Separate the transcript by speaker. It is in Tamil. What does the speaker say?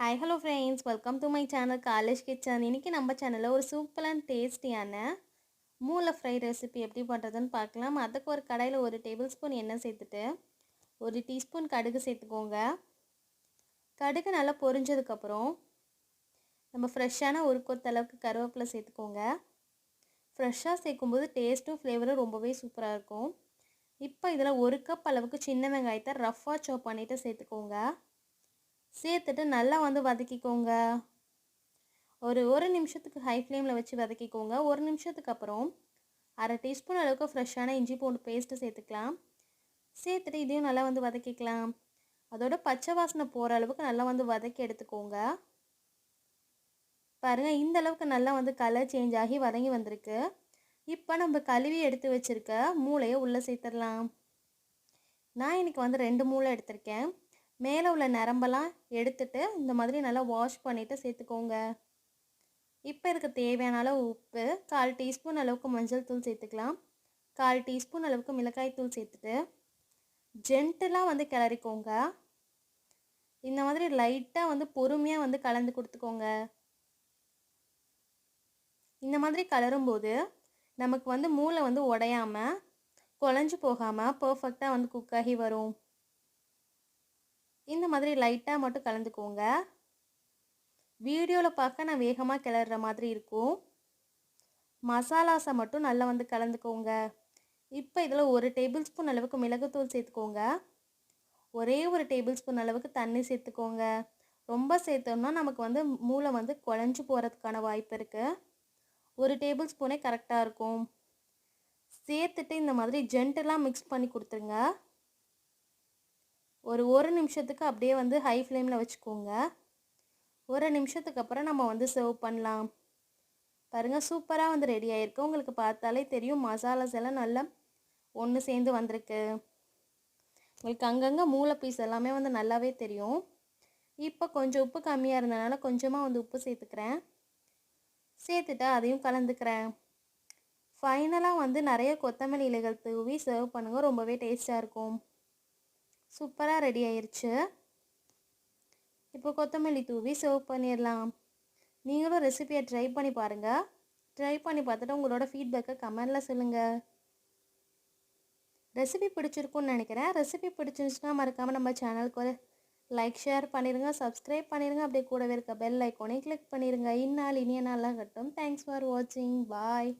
Speaker 1: Hi hello friends welcome to my channel college kitchen இன்றைக்கி நம்ம சேனலில் ஒரு சூப்பரான டேஸ்டியான மூளை ஃப்ரை ரெசிபி எப்படி பண்ணுறதுன்னு பார்க்கலாம். அதுக்கு ஒரு கடையில் ஒரு டேபிள் ஸ்பூன் எண்ணெய் சேர்த்துட்டு ஒரு டீஸ்பூன் கடுகு சேர்த்துக்கோங்க. கடுகு நல்லா பொரிஞ்சதுக்கப்புறம் நம்ம ஃப்ரெஷ்ஷான ஒரு கொத்தளவுக்கு கருவேப்பிலை சேர்த்துக்கோங்க. ஃப்ரெஷ்ஷாக சேர்க்கும்போது டேஸ்ட்டும் ஃப்ளேவரும் ரொம்பவே சூப்பராக இருக்கும். இப்போ இதில் ஒரு கப் அளவுக்கு சின்ன வெங்காயத்தை ரஃப்பாக சாப் பண்ணிவிட்டு சேர்த்துக்கோங்க. சேர்த்துட்டு நல்லா வந்து வதக்கிக்கோங்க. ஒரு ஒரு நிமிஷத்துக்கு ஹை ஃப்ளேமில் வச்சு வதக்கிக்கோங்க. ஒரு நிமிஷத்துக்கு அப்புறம் அரை டீஸ்பூன் அளவுக்கு ஃப்ரெஷ்ஷான இஞ்சி பூண்டு பேஸ்ட்டு சேர்த்துக்கலாம். சேர்த்துட்டு இதையும் நல்லா வந்து வதக்கிக்கலாம். அதோட பச்சை வாசனை போகிற அளவுக்கு நல்லா வந்து வதக்கி எடுத்துக்கோங்க. பாருங்கள் இந்த அளவுக்கு நல்லா வந்து கலர் சேஞ்ச் ஆகி வதங்கி வந்திருக்கு. இப்போ நம்ம கழுவி எடுத்து வச்சுருக்க மூளையை உள்ளே சேர்த்துடலாம். நான் இன்றைக்கி வந்து ரெண்டு மூளை எடுத்திருக்கேன். மேலே உள்ள நரம்பெல்லாம் எடுத்துட்டு இந்த மாதிரி நல்லா வாஷ் பண்ணிவிட்டு சேர்த்துக்கோங்க. இப்போ இருக்க தேவையான அளவு உப்பு கால் டீஸ்பூன் அளவுக்கு மஞ்சள் தூள் சேர்த்துக்கலாம். கால் டீஸ்பூன் அளவுக்கு மிளகாய் தூள் சேர்த்துட்டு ஜென்டலாக வந்து கிளறிக்கோங்க. இந்த மாதிரி லைட்டாக வந்து பொறுமையாக வந்து கலந்து கொடுத்துக்கோங்க. இந்த மாதிரி கலரும்போது நமக்கு வந்து மூளை வந்து உடையாமல் குழஞ்சி போகாமல் பர்ஃபெக்டாக வந்து குக் ஆகி வரும். இந்த மாதிரி லைட்டாக மட்டும் கலந்துக்கோங்க. வீடியோவில் பார்க்க நான் வேகமாக கிளறுற மாதிரி இருக்கும். மசாலாஸை மட்டும் நல்லா வந்து கலந்துக்கோங்க. இப்போ இதில் ஒரு டேபிள் ஸ்பூன் அளவுக்கு மிளகுத்தூள் சேர்த்துக்கோங்க. ஒரே ஒரு டேபிள் ஸ்பூன் அளவுக்கு தண்ணி சேர்த்துக்கோங்க. ரொம்ப சேர்த்தோம்னா நமக்கு வந்து மூளை வந்து குழஞ்சி போகிறதுக்கான வாய்ப்பு இருக்குது ஒரு டேபிள் ஸ்பூனே கரெக்டாக இருக்கும். சேர்த்துட்டு இந்த மாதிரி ஜென்டலாக மிக்ஸ் பண்ணி கொடுத்துருங்க. ஒரு ஒரு நிமிஷத்துக்கு அப்படியே வந்து ஹை ஃப்ளேமில் வச்சுக்கோங்க. ஒரு நிமிஷத்துக்கு அப்புறம் நம்ம வந்து சர்வ் பண்ணலாம். பாருங்கள் சூப்பராக வந்து ரெடி ஆகிருக்கு உங்களுக்கு பார்த்தாலே தெரியும் மசாலாஸ் எல்லாம் நல்லா ஒன்று சேர்ந்து வந்திருக்கு. உங்களுக்கு அங்கங்கே மூளை பீஸ் எல்லாமே வந்து நல்லாவே தெரியும். இப்போ கொஞ்சம் உப்பு கம்மியாக இருந்தனால கொஞ்சமாக வந்து உப்பு சேர்த்துக்கிறேன். சேர்த்துட்டு அதையும் கலந்துக்கிறேன். ஃபைனலாக வந்து நிறைய கொத்தமல்லி இலைகள் தூவி சர்வ் பண்ணுங்கள் ரொம்பவே டேஸ்ட்டாக இருக்கும். சூப்பராக ரெடி ஆயிடுச்சு இப்போ கொத்தமல்லி தூவி சர்வ் பண்ணிடலாம் நீங்களும் ரெசிபியை ட்ரை பண்ணி பாருங்கள் ட்ரை பண்ணி பார்த்துட்டு உங்களோட ஃபீட்பேக்கை கமெண்டில் சொல்லுங்கள் ரெசிபி பிடிச்சிருக்குன்னு நினைக்கிறேன். ரெசிபி பிடிச்சிருந்துச்சுன்னா மறக்காமல் நம்ம சேனலுக்கு ஒரு லைக் ஷேர் பண்ணிடுங்க சப்ஸ்கிரைப் பண்ணிடுங்க அப்படியே கூடவே இருக்க பெல் ஐக்கோனை கிளிக் பண்ணிடுங்க இந்நாள் இனிய நாளாக கட்டும் தேங்க்ஸ் ஃபார் வாட்சிங் பாய்